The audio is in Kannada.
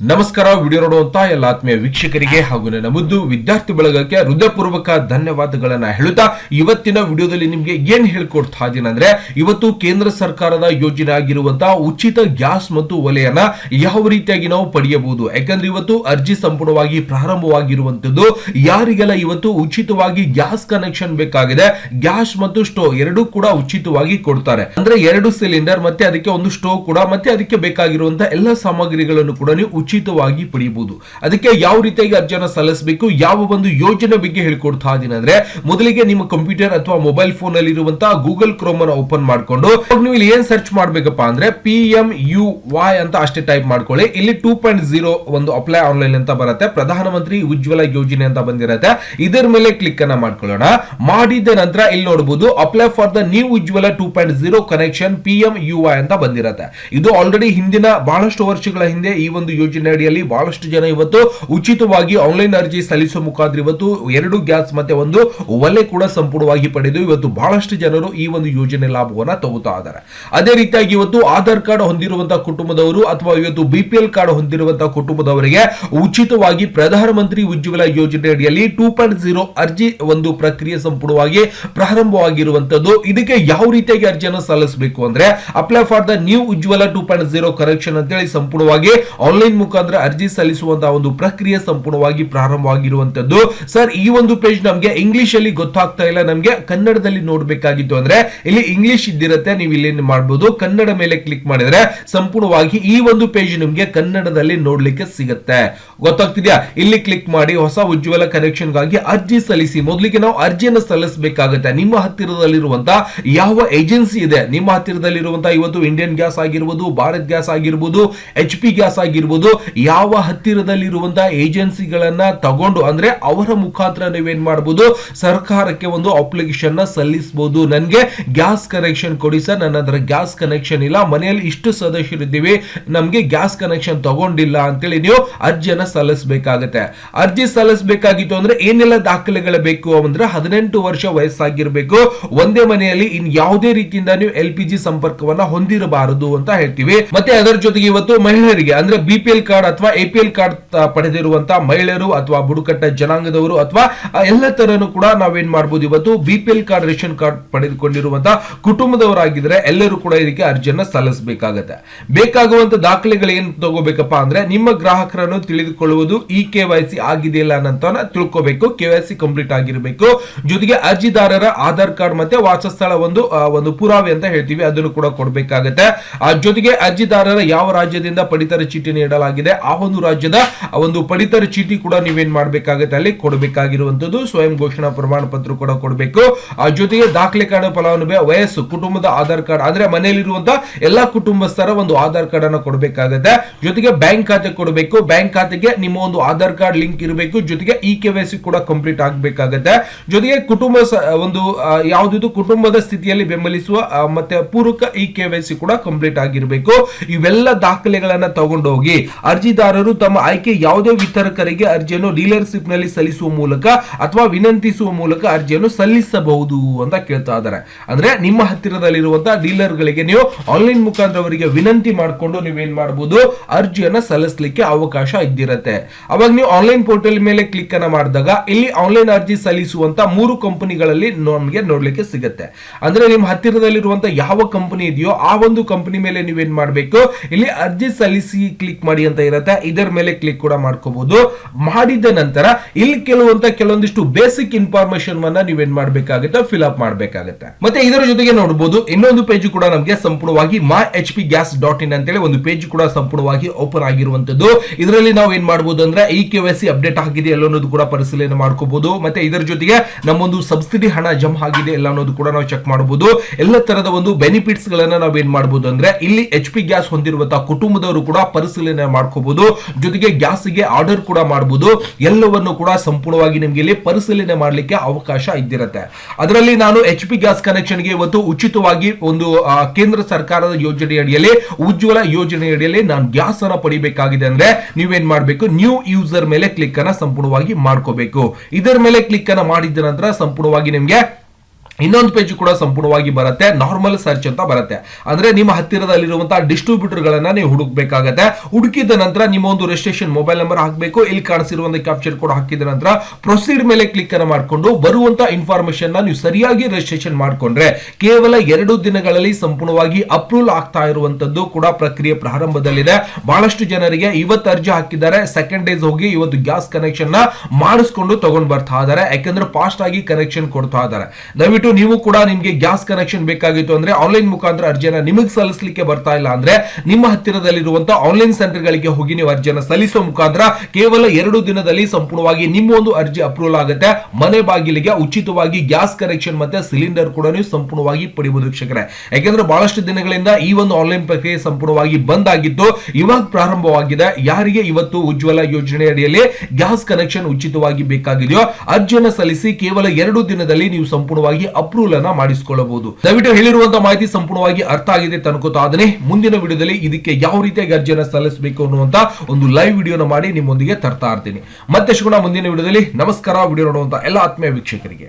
ನಮಸ್ಕಾರ, ವಿಡಿಯೋ ನೋಡುವಂತ ಎಲ್ಲ ಆತ್ಮೀಯ ವೀಕ್ಷಕರಿಗೆ ಹಾಗೂ ನನ್ನ ಮುದ್ದು ವಿದ್ಯಾರ್ಥಿ ಬಳಗಕ್ಕೆ ಹೃದಯಪೂರ್ವಕ ಧನ್ಯವಾದಗಳನ್ನ ಹೇಳುತ್ತಾ, ಇವತ್ತಿನ ವಿಡಿಯೋದಲ್ಲಿ ನಿಮ್ಗೆ ಏನ್ ಹೇಳ್ಕೊಡ್ತಾ ಇದ್ದೀನಿ ಅಂದ್ರೆ, ಇವತ್ತು ಕೇಂದ್ರ ಸರ್ಕಾರದ ಯೋಜನೆ ಆಗಿರುವಂತಹ ಉಚಿತ ಗ್ಯಾಸ್ ಮತ್ತು ಒಲೆಯನ್ನ ಯಾವ ರೀತಿಯಾಗಿ ನಾವು ಪಡೆಯಬಹುದು? ಯಾಕಂದ್ರೆ ಇವತ್ತು ಅರ್ಜಿ ಸಂಪೂರ್ಣವಾಗಿ ಪ್ರಾರಂಭವಾಗಿರುವಂತದ್ದು, ಯಾರಿಗೆಲ್ಲ ಇವತ್ತು ಉಚಿತವಾಗಿ ಗ್ಯಾಸ್ ಕನೆಕ್ಷನ್ ಬೇಕಾಗಿದೆ, ಗ್ಯಾಸ್ ಮತ್ತು ಸ್ಟೋವ್ ಎರಡೂ ಕೂಡ ಉಚಿತವಾಗಿ ಕೊಡ್ತಾರೆ. ಅಂದ್ರೆ ಎರಡು ಸಿಲಿಂಡರ್ ಮತ್ತೆ ಅದಕ್ಕೆ ಒಂದು ಸ್ಟೋವ್ ಕೂಡ, ಮತ್ತೆ ಅದಕ್ಕೆ ಬೇಕಾಗಿರುವಂತಹ ಎಲ್ಲ ಸಾಮಗ್ರಿಗಳನ್ನು ಕೂಡ ನೀವು ಉಚಿತವಾಗಿ ಪಡೆಯಬಹುದು. ಅದಕ್ಕೆ ಯಾವ ರೀತಿಯಾಗಿ ಅರ್ಜಿಯನ್ನು ಸಲ್ಲಿಸಬೇಕು, ಯಾವ ಒಂದು ಯೋಜನೆ ಬಗ್ಗೆ ಹೇಳ್ಕೊಡ್ತಾ ಇದ್ದೀನಿ ಅಂದ್ರೆ, ಮೊದಲಿಗೆ ನಿಮ್ಮ ಕಂಪ್ಯೂಟರ್ ಅಥವಾ ಮೊಬೈಲ್ ಫೋನ್ ಅಲ್ಲಿ ಇರುವಂತಹ ಗೂಗಲ್ ಕ್ರೋಮ್ ಅನ್ನು ಓಪನ್ ಮಾಡ್ಕೊಂಡು ನೀವು ಇಲ್ಲಿ ಏನ್ ಸರ್ಚ್ ಮಾಡ್ಬೇಕಪ್ಪ ಅಂದ್ರೆ ಪಿ ಎಂ ಅಂತ ಅಷ್ಟೇ ಟೈಪ್ ಮಾಡ್ಕೊಳ್ಳಿ. ಇಲ್ಲಿ ಟೂ ಪಾಯಿಂಟ್ ಜೀರೋ ಒಂದು ಅಪ್ಲೈ ಆನ್ಲೈನ್ ಅಂತ ಬರುತ್ತೆ. ಪ್ರಧಾನಮಂತ್ರಿ ಉಜ್ವಲ ಯೋಜನೆ ಅಂತ ಬಂದಿರತ್ತೆ. ಇದರ ಮೇಲೆ ಕ್ಲಿಕ್ ಅನ್ನ ಮಾಡ್ಕೊಳ್ಳೋಣ. ಮಾಡಿದ ನಂತರ ಇಲ್ಲಿ ನೋಡಬಹುದು apply for the new Ujjwala two point zero connection P M ಅಂತ ಬಂದಿರತ್ತೆ. ಇದು ಆಲ್ರೆಡಿ ಹಿಂದಿನ ಬಹಳಷ್ಟು ವರ್ಷಗಳ ಹಿಂದೆ ಈ ಒಂದು ಯೋಜನೆ ಅಡಿಯಲ್ಲಿ ಬಹಳಷ್ಟು ಜನ ಇವತ್ತು ಉಚಿತವಾಗಿ ಆನ್ಲೈನ್ ಅರ್ಜಿ ಸಲ್ಲಿಸುವ ಮುಖಾಂತರ ಇವತ್ತು ಎರಡು ಗ್ಯಾಸ್ ಮತ್ತೆ ಒಂದು ಒಲೆ ಕೂಡ ಸಂಪೂರ್ಣವಾಗಿ ಪಡೆದು ಇವತ್ತು ಬಹಳಷ್ಟು ಜನರು ಈ ಒಂದು ಯೋಜನೆ ಲಾಭವನ್ನ ತಗೋತಾ ಇದ್ದಾರೆ. ಅದೇ ರೀತಿಯಾಗಿ ಇವತ್ತು ಆಧಾರ್ ಕಾರ್ಡ್ ಹೊಂದಿರುವಂತಹ ಕುಟುಂಬದವರು ಅಥವಾ ಇವತ್ತು ಬಿಪಿಎಲ್ ಕಾರ್ಡ್ ಹೊಂದಿರುವಂತಹ ಕುಟುಂಬದವರಿಗೆ ಉಚಿತವಾಗಿ ಪ್ರಧಾನಮಂತ್ರಿ ಉಜ್ವಲ ಯೋಜನೆ ಅಡಿಯಲ್ಲಿ ಟೂ ಪಾಯಿಂಟ್ ಜೀರೋ ಅರ್ಜಿ ಒಂದು ಪ್ರಕ್ರಿಯೆ ಸಂಪೂರ್ಣವಾಗಿ ಪ್ರಾರಂಭವಾಗಿರುವಂತದ್ದು. ಇದಕ್ಕೆ ಯಾವ ರೀತಿಯಾಗಿ ಅರ್ಜಿಯನ್ನು ಸಲ್ಲಿಸಬೇಕು ಅಂದ್ರೆ apply for the new Ujjwala two point zero correction ಅಂತೇಳಿ ಸಂಪೂರ್ಣವಾಗಿ ಆನ್ಲೈನ್ ಮುಖಾಂತರ ಅರ್ಜಿ ಸಲ್ಲಿಸುವಂತಹ ಒಂದು ಪ್ರಕ್ರಿಯೆ ಸಂಪೂರ್ಣವಾಗಿ ಪ್ರಾರಂಭವಾಗಿರುವಂತದ್ದು. ಸರ್, ಈ ಒಂದು ಪೇಜ್ ನಮಗೆ ಇಂಗ್ಲಿಷ್ ಅಲ್ಲಿ ಗೊತ್ತಾಗ್ತಾ ಇಲ್ಲ. ನಮಗೆ ಕನ್ನಡದಲ್ಲಿ ನೋಡಬೇಕಾಗಿತ್ತು ಅಂದ್ರೆ ಇಲ್ಲಿ ಇಂಗ್ಲಿಷ್ ಇದ್ದಿರುತ್ತೆ, ನೀವು ಇಲ್ಲಿ ಮಾಡಬಹುದು ಕನ್ನಡ ಮೇಲೆ ಕ್ಲಿಕ್ ಮಾಡಿದ್ರೆ ಸಂಪೂರ್ಣವಾಗಿ ಈ ಒಂದು ಪೇಜ್ ನಿಮ್ಗೆ ಕನ್ನಡದಲ್ಲಿ ನೋಡ್ಲಿಕ್ಕೆ ಸಿಗುತ್ತೆ. ಗೊತ್ತಾಗ್ತಿದ್ಯಾ? ಇಲ್ಲಿ ಕ್ಲಿಕ್ ಮಾಡಿ ಹೊಸ ಉಜ್ವಲ ಕನೆಕ್ಷನ್ಗಾಗಿ ಅರ್ಜಿ ಸಲ್ಲಿಸಿ. ಮೊದಲಿಗೆ ನಾವು ಅರ್ಜಿಯನ್ನು ಸಲ್ಲಿಸಬೇಕಾಗುತ್ತೆ. ನಿಮ್ಮ ಹತ್ತಿರದಲ್ಲಿರುವಂತಹ ಯಾವ ಏಜೆನ್ಸಿ ಇದೆ? ನಿಮ್ಮ ಹತ್ತಿರದಲ್ಲಿರುವಂತಹ ಇವತ್ತು ಇಂಡಿಯನ್ ಗ್ಯಾಸ್ ಆಗಿರ್ಬೋದು, ಭಾರತ್ ಗ್ಯಾಸ್ ಆಗಿರ್ಬೋದು ಎಚ್ ಪಿ ಗ್ಯಾಸ್ ಆಗಿರ್ಬೋದು ಯಾವ ಹತ್ತಿರದಲ್ಲಿರುವಂತಹ ಏಜೆನ್ಸಿಗಳನ್ನ ತಗೊಂಡು ಅಂದ್ರೆ ಅವರ ಮುಖಾಂತರ ನೀವೇನ್ ಮಾಡಬಹುದು ಸರ್ಕಾರಕ್ಕೆ ಒಂದು ಅಪ್ಲಿಕೇಶನ್ನ ಸಲ್ಲಿಸಬಹುದು ನನಗೆ ಗ್ಯಾಸ್ ಕನೆಕ್ಷನ್ ಕೊಡಿ ಸರ್. ನನ್ನ ಹತ್ರ ಗ್ಯಾಸ್ ಕನೆಕ್ಷನ್ ಇಲ್ಲ. ಮನೆಯಲ್ಲಿ ಇಷ್ಟು ಸದಸ್ಯರಿದ್ದೀವಿ. ನಮ್ಗೆ ಗ್ಯಾಸ್ ಕನೆಕ್ಷನ್ ತಗೊಂಡಿಲ್ಲ ಅಂತೇಳಿ ನೀವು ಅರ್ಜಿಯನ್ನ ಸಲ್ಲಿಸಬೇಕಾಗತ್ತೆ. ಅರ್ಜಿ ಸಲ್ಲಿಸಬೇಕಾಗಿತ್ತು ಅಂದ್ರೆ ಏನೆಲ್ಲ ದಾಖಲೆಗಳು ಬೇಕು ಅಂದ್ರೆ ಹದಿನೆಂಟು ವರ್ಷ ವಯಸ್ಸಾಗಿರ್ಬೇಕು. ಒಂದೇ ಮನೆಯಲ್ಲಿ ಇನ್ ಯಾವುದೇ ರೀತಿಯಿಂದ ನೀವು ಎಲ್ ಪಿ ಜಿ ಸಂಪರ್ಕವನ್ನ ಹೊಂದಿರಬಾರದು ಅಂತ ಹೇಳ್ತೀವಿ. ಮತ್ತೆ ಅದರ ಜೊತೆಗೆ ಇವತ್ತು ಮಹಿಳೆಯರಿಗೆ ಅಂದ್ರೆ ಬಿ ಪಿ ಎಲ್ ಕಾರ್ಡ್ ಅಥವಾ ಎ ಪಿ ಎಲ್ ಕಾರ್ಡ್ ಪಡೆದಿರುವಂತಹ ಮಹಿಳೆಯರು ಅಥವಾ ಬುಡಕಟ್ಟ ಜನಾಂಗದವರು ಅಥವಾ ಎಲ್ಲ ತರನು ಕೂಡ ನಾವೇನ್ ಮಾಡಬಹುದು ಇವತ್ತು B P L card ration card ಪಡೆದುಕೊಂಡಿರುವಂತಹ ಕುಟುಂಬದವರಾಗಿದ್ರೆ ಎಲ್ಲರೂ ಕೂಡ ಇದಕ್ಕೆ ಅರ್ಜಿಯನ್ನ ಸಲ್ಲಿಸಬೇಕಾಗತ್ತೆ. ಬೇಕಾಗುವಂತ ದಾಖಲೆಗಳು ಏನು ತಗೋಬೇಕಪ್ಪ ಅಂದ್ರೆ ನಿಮ್ಮ ಗ್ರಾಹಕರನ್ನು ತಿಳಿದುಕೊಳ್ಳುವುದು ಇ ಕೆ ವೈ ಸಿ ಆಗಿದೆಯಲ್ಲ ಅಂತ ತಿಳ್ಕೋಬೇಕು. ಕೆ ವೈ ಸಿ ಕಂಪ್ಲೀಟ್ ಆಗಿರಬೇಕು. ಜೊತೆಗೆ ಅರ್ಜಿದಾರರ ಆಧಾರ್ ಕಾರ್ಡ್ ಮತ್ತೆ ವಾಸಸ್ಥಳ ಒಂದು ಒಂದು ಪುರಾವೆ ಅಂತ ಹೇಳ್ತೀವಿ. ಅದನ್ನು ಕೂಡ ಕೊಡಬೇಕಾಗತ್ತೆ. ಜೊತೆಗೆ ಅರ್ಜಿದಾರರ ಯಾವ ರಾಜ್ಯದಿಂದ ಪಡಿತರ ಚೀಟಿ ನೀಡಲಾಗಿದೆ ಆ ಒಂದು ರಾಜ್ಯದ ಒಂದು ಪಡಿತರ ಚೀಟಿ ಕೂಡ ನೀವೇನ್ ಮಾಡಬೇಕಾಗುತ್ತೆ, ಅಲ್ಲಿ ಕೊಡಬೇಕಾಗಿರುವಂತದ್ದು ಸ್ವಯಂ ಘೋಷಣಾ ಪ್ರಮಾಣ ಪತ್ರ ಕೂಡ ಕೊಡಬೇಕು. ಆ ಜೊತೆಗೆ ದಾಖಲೆ ಕಾರ್ಡ್ ಫಲಾನುಭವಿ ವಯಸ್ಸು, ಕುಟುಂಬದ ಆಧಾರ್ ಕಾರ್ಡ್, ಅಂದ್ರೆ ಮನೆಯಲ್ಲಿರುವಂತಹ ಎಲ್ಲಾ ಕುಟುಂಬಸ್ಥರ ಒಂದು ಆಧಾರ್ ಕಾರ್ಡ್ ಅನ್ನು ಕೊಡಬೇಕಾಗತ್ತೆ. ಜೊತೆಗೆ ಬ್ಯಾಂಕ್ ಖಾತೆ ಕೊಡಬೇಕು. ಬ್ಯಾಂಕ್ ಖಾತೆಗೆ ನಿಮ್ಮ ಒಂದು ಆಧಾರ್ ಕಾರ್ಡ್ ಲಿಂಕ್ ಇರಬೇಕು. ಜೊತೆಗೆ ಇ ಕೆ ವೈ ಸಿ ಕೂಡ ಕಂಪ್ಲೀಟ್ ಆಗಬೇಕಾಗತ್ತೆ. ಜೊತೆಗೆ ಕುಟುಂಬ ಒಂದು ಯಾವ್ದು ಕುಟುಂಬದ ಸ್ಥಿತಿಯಲ್ಲಿ ಬೆಂಬಲಿಸುವ ಮತ್ತೆ ಪೂರಕ ಇ ಕೆ ವೈ ಸಿ ಕೂಡ ಕಂಪ್ಲೀಟ್ ಆಗಿರಬೇಕು. ಇವೆಲ್ಲ ದಾಖಲೆಗಳನ್ನ ತಗೊಂಡು ಹೋಗಿ ಅರ್ಜಿದಾರರು ತಮ್ಮ ಆಯ್ಕೆ ಯಾವುದೇ ವಿತರಕರಿಗೆ ಅರ್ಜಿಯನ್ನು ಡೀಲರ್ಶಿಪ್ನಲ್ಲಿ ಸಲ್ಲಿಸುವ ಮೂಲಕ ಅಥವಾ ವಿನಂತಿಸುವ ಮೂಲಕ ಅರ್ಜಿಯನ್ನು ಸಲ್ಲಿಸಬಹುದು ಅಂತ ಕೇಳ್ತಾ ಇದ್ದಾರೆ. ಅಂದ್ರೆ ನಿಮ್ಮ ಹತ್ತಿರದಲ್ಲಿರುವಂತಹ ಡೀಲರ್ ಗಳಿಗೆ ನೀವು ಆನ್ಲೈನ್ ಮುಖಾಂತರ ಅವರಿಗೆ ವಿನಂತಿ ಮಾಡಿಕೊಂಡು ನೀವೇನ್ ಮಾಡಬಹುದು ಅರ್ಜಿಯನ್ನು ಸಲ್ಲಿಸಲಿಕ್ಕೆ ಅವಕಾಶ ಇದ್ದಿರತ್ತೆ. ಅವಾಗ ನೀವು ಆನ್ಲೈನ್ ಪೋರ್ಟಲ್ ಮೇಲೆ ಕ್ಲಿಕ್ ಅನ್ನ ಮಾಡಿದಾಗ ಇಲ್ಲಿ ಆನ್ಲೈನ್ ಅರ್ಜಿ ಸಲ್ಲಿಸುವಂತ ಮೂರು ಕಂಪನಿಗಳಲ್ಲಿ ನಮಗೆ ನೋಡ್ಲಿಕ್ಕೆ ಸಿಗುತ್ತೆ. ಅಂದ್ರೆ ನಿಮ್ಮ ಹತ್ತಿರದಲ್ಲಿರುವಂತ ಯಾವ ಕಂಪನಿ ಇದೆಯೋ ಆ ಒಂದು ಕಂಪನಿ ಮೇಲೆ ನೀವೇನ್ ಮಾಡಬೇಕು? ಇಲ್ಲಿ ಅರ್ಜಿ ಸಲ್ಲಿಸಿ ಕ್ಲಿಕ್ ಮಾಡಿ ಅಂತ ಇರುತ್ತೆ. ಇದರ ಮೇಲೆ ಕ್ಲಿಕ್ ಕೂಡ ಮಾಡ್ಕೋಬಹುದು ಮಾಡಿದ ನಂತರ ಇಲ್ಲಿ ಕೆಲವಂತ ಕೆಲವೊಂದಿಷ್ಟು ಬೇಸಿಕ್ ಇನ್ಫಾರ್ಮೇಶನ್ ವನ್ನ ನೀವೇನ್ ಮಾಡ್ಬೇಕಾಗುತ್ತೆ? ಫಿಲ್ ಅಪ್ ಮಾಡಬೇಕಾಗುತ್ತೆ. ಮತ್ತೆ ಇದರ ಜೊತೆಗೆ ನೋಡಬಹುದು ಇನ್ನೊಂದು ಪೇಜ್ ಕೂಡ ನಮಗೆ ಸಂಪೂರ್ಣವಾಗಿ ಮಾ H P gas dot in ಅಂತೇಳಿ ಒಂದು ಪೇಜ್ ಕೂಡ ಸಂಪೂರ್ಣವಾಗಿ ಓಪನ್ ಆಗಿರುವಂತದ್ದು ಇದರಲ್ಲಿ ನಾವು ಏನ್ ಮಾಡಬಹುದು ಅಂದ್ರೆ E K Y C update ಆಗಿದೆ ಎಲ್ಲ ಅನ್ನೋದು ಕೂಡ ಪರಿಶೀಲನೆ ಮಾಡ್ಕೋಬಹುದು ಮತ್ತೆ ಇದರ ಜೊತೆಗೆ ನಮ್ಮೊಂದು ಸಬ್ಸಿಡಿ ಹಣ ಜಮ್ ಆಗಿದೆ ಎಲ್ಲ ಅನ್ನೋದು ಕೂಡ ನಾವು ಚೆಕ್ ಮಾಡಬಹುದು ಎಲ್ಲ ತರದ ಒಂದು ಬೆನಿಫಿಟ್ಸ್ ಗಳನ್ನ ನಾವು ಏನ್ ಮಾಡಬಹುದು ಅಂದ್ರೆ ಇಲ್ಲಿ ಎಚ್ ಪಿ ಗ್ಯಾಸ್ ಹೊಂದಿರುವಂತಹ ಕುಟುಂಬದವರು ಕೂಡ ಪರಿಶೀಲನೆ ಮಾಡ್ಕೋಬಹುದು ಜೊತೆಗೆ ಗ್ಯಾಸ್ಗೆ ಆರ್ಡರ್ ಕೂಡ ಮಾಡಬಹುದು ಎಲ್ಲವನ್ನು ಕೂಡ ಸಂಪೂರ್ಣವಾಗಿ ನಿಮ್ಗೆ ಇಲ್ಲಿ ಪರಿಶೀಲನೆ ಮಾಡಲಿಕ್ಕೆ ಅವಕಾಶ ಇದ್ದಿರುತ್ತೆ. ಅದರಲ್ಲಿ ನಾನು ಎಚ್ ಪಿ ಗ್ಯಾಸ್ ಕನೆಕ್ಷನ್ಗೆ ಇವತ್ತು ಉಚಿತವಾಗಿ ಒಂದು ಕೇಂದ್ರ ಸರ್ಕಾರದ ಯೋಜನೆ ಅಡಿಯಲ್ಲಿ, ಉಜ್ವಲ ಯೋಜನೆ ಅಡಿಯಲ್ಲಿ ನಾನು ಗ್ಯಾಸ್ ಅನ್ನ ಪಡಿಬೇಕಾಗಿದೆ ಅಂದ್ರೆ ನೀವೇನ್ ಮಾಡಬೇಕು? ನ್ಯೂ ಯೂಸರ್ ಮೇಲೆ ಕ್ಲಿಕ್ ಅನ್ನ ಸಂಪೂರ್ಣವಾಗಿ ಮಾಡ್ಕೋಬೇಕು. ಇದರ ಮೇಲೆ ಕ್ಲಿಕ್ ಅನ್ನ ಮಾಡಿದ ನಂತರ ಸಂಪೂರ್ಣವಾಗಿ ನಿಮ್ಗೆ ಇನ್ನೊಂದು ಪೇಜ್ ಕೂಡ ಸಂಪೂರ್ಣವಾಗಿ ಬರುತ್ತೆ ನಾರ್ಮಲ್ ಸರ್ಚ್ ಅಂತ ಬರುತ್ತೆ. ಅಂದ್ರೆ ನಿಮ್ಮ ಹತ್ತಿರದಲ್ಲಿರುವಂತಹ ಡಿಸ್ಟ್ರಿಬ್ಯೂಟರ್ ಗಳನ್ನ ನೀವು ಹುಡುಕ್ಬೇಕಾಗತ್ತೆ. ಹುಡುಕಿದ ನಂತರ ನಿಮ್ಮ ಒಂದು ರಿಜಿಸ್ಟ್ರೇಷನ್ ಮೊಬೈಲ್ ನಂಬರ್ ಹಾಕಬೇಕು, ಇಲ್ಲಿ ಕಾಣಿಸಿರುವಂತಹ ಕ್ಯಾಪ್ಚರ್ ಕೋಡ್ ಹಾಕಿದ ನಂತರ ಪ್ರೊಸೀಡ್ ಮೇಲೆ ಕ್ಲಿಕ್ ಅನ್ನು ಮಾಡಿಕೊಂಡು ಬರುವಂತಹ ಇನ್ಫಾರ್ಮೇಶನ್ ನೀವು ಸರಿಯಾಗಿ ರಿಜಿಸ್ಟ್ರೇಷನ್ ಮಾಡ್ಕೊಂಡ್ರೆ ಕೇವಲ ಎರಡು ದಿನಗಳಲ್ಲಿ ಸಂಪೂರ್ಣವಾಗಿ ಅಪ್ರೂವಲ್ ಆಗ್ತಾ ಇರುವಂತದ್ದು ಕೂಡ ಪ್ರಕ್ರಿಯೆ ಪ್ರಾರಂಭದಲ್ಲಿದೆ. ಬಹಳಷ್ಟು ಜನರಿಗೆ ಇವತ್ತು ಅರ್ಜಿ ಹಾಕಿದ್ದಾರೆ ಸೆಕೆಂಡ್ ಡೇಸ್ ಹೋಗಿ ಇವತ್ತು ಗ್ಯಾಸ್ ಕನೆಕ್ಷನ್ನ ಮಾಡಿಸ್ಕೊಂಡು ತಗೊಂಡ್ ಬರ್ತಾ ಇದ್ದಾರೆ. ಯಾಕಂದ್ರೆ ಫಾಸ್ಟ್ ಆಗಿ ಕನೆಕ್ಷನ್ ಕೊಡ್ತಾ ಇದ್ದಾರೆ. ದಯವಿಟ್ಟು ನೀವು ಕೂಡ ನಿಮಗೆ ಗ್ಯಾಸ್ ಕನೆಕ್ಷನ್ ಬೇಕಾಗಿತ್ತು ಅಂದ್ರೆ ಆನ್ಲೈನ್ ಮುಖಾಂತರ ಅರ್ಜಿಯನ್ನ ನಿಮಗೆ ಸಲ್ಲಿಸಲಿಕ್ಕೆ ಬರ್ತಾ ಇಲ್ಲ ಅಂದ್ರೆ ನಿಮ್ಮ ಹತ್ತಿರದಲ್ಲಿರುವಂತಹ ಆನ್ಲೈನ್ ಸೆಂಟರ್ ಗಳಿಗೆ ಹೋಗಿ ನೀವು ಅರ್ಜಿಯನ್ನು ಸಲ್ಲಿಸುವ ಮುಖಾಂತರ ಕೇವಲ ಎರಡು ದಿನದಲ್ಲಿ ಸಂಪೂರ್ಣವಾಗಿ ನಿಮ್ಮ ಒಂದು ಅರ್ಜಿ ಅಪ್ರೂವಲ್ ಆಗುತ್ತೆ. ಮನೆ ಬಾಗಿಲಿಗೆ ಉಚಿತವಾಗಿ ಗ್ಯಾಸ್ ಕನೆಕ್ಷನ್ ಮತ್ತೆ ಸಿಲಿಂಡರ್ ಕೂಡ ನೀವು ಸಂಪೂರ್ಣವಾಗಿ ಪಡಿಬಹುದು ವೀಕ್ಷಕರೇ. ಯಾಕೆಂದ್ರೆ ಬಹಳಷ್ಟು ದಿನಗಳಿಂದ ಈ ಒಂದು ಆನ್ಲೈನ್ ಪ್ರಕ್ರಿಯೆ ಸಂಪೂರ್ಣವಾಗಿ ಬಂದ್ ಆಗಿದ್ದು ಇವಾಗ ಪ್ರಾರಂಭವಾಗಿದೆ. ಯಾರಿಗೆ ಇವತ್ತು ಉಜ್ವಲ ಯೋಜನೆ ಅಡಿಯಲ್ಲಿ ಗ್ಯಾಸ್ ಕನೆಕ್ಷನ್ ಉಚಿತವಾಗಿ ಬೇಕಾಗಿದೆಯೋ ಅರ್ಜಿಯನ್ನು ಸಲ್ಲಿಸಿ ಕೇವಲ ಎರಡು ದಿನದಲ್ಲಿ ನೀವು ಸಂಪೂರ್ಣವಾಗಿ ಅಪ್ರೂವಲ್ ಅನ್ನ ಮಾಡಿಸಿಕೊಳ್ಳಬಹುದು. ದಯವಿಟ್ಟು ಹೇಳಿರುವಂತಹ ಮಾಹಿತಿ ಸಂಪೂರ್ಣವಾಗಿ ಅರ್ಥ ಆಗಿದೆ ಅದನ್ನೇ ಮುಂದಿನ ವಿಡಿಯೋದಲ್ಲಿ ಇದಕ್ಕೆ ಯಾವ ರೀತಿಯಾಗಿ ಅರ್ಜಿಯನ್ನು ಸಲ್ಲಿಸಬೇಕು ಅನ್ನುವಂತ ಒಂದು ಲೈವ್ ವಿಡಿಯೋನ ಮಾಡಿ ನಿಮ್ಮೊಂದಿಗೆ ತರ್ತಾ ಇರ್ತೀನಿ. ಮತ್ತೆ ಮುಂದಿನ ವಿಡಿಯೋದಲ್ಲಿ. ನಮಸ್ಕಾರ. ವಿಡಿಯೋ ನೋಡುವಂತ ಎಲ್ಲ ಆತ್ಮೀಯ ವೀಕ್ಷಕರಿಗೆ.